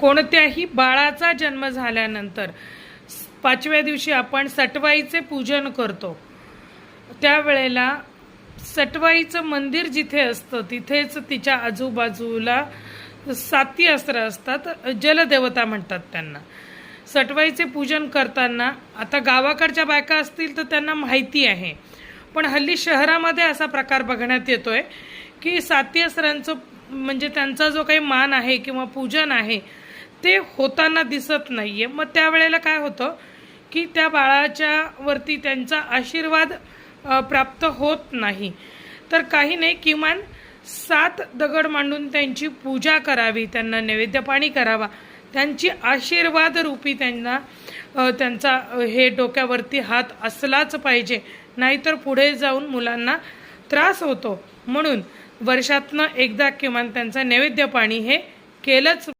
कोणत्याही बाळाचा जन्म झाल्यानंतर पाचव्या दिवशी आपण सटवाईचे पूजन करतो. त्यावेळेला सटवाईचं मंदिर जिथे असतं तिथेच तिच्या आजूबाजूला साती अस्त्र असतात जलदेवता म्हणतात त्यांना. सटवाईचे पूजन करताना आता गावाकडच्या बायका असतील तर त्यांना माहिती आहे. पण हल्ली शहरामध्ये असा प्रकार बघण्यात येतो आहे की साती अस्त्रांचं म्हणजे त्यांचा जो काही मान आहे किंवा पूजन आहे ते होताना दिसत नाहीये. मग त्यावेळेला काय होतं की त्या बाळाच्या वरती त्यांचा आशीर्वाद प्राप्त होत नाही. तर काही नाही किमान सात दगड मांडून त्यांची पूजा करावी त्यांना नैवेद्य पाणी करावा. त्यांची आशीर्वाद रूपी त्यांना त्यांचा हे डोक्यावरती हात असलाच पाहिजे. नाहीतर पुढे जाऊन मुलांना त्रास होतो. म्हणून वर्षातनं एकदा किमान त्यांचा नैवेद्य पाणी हे केलंच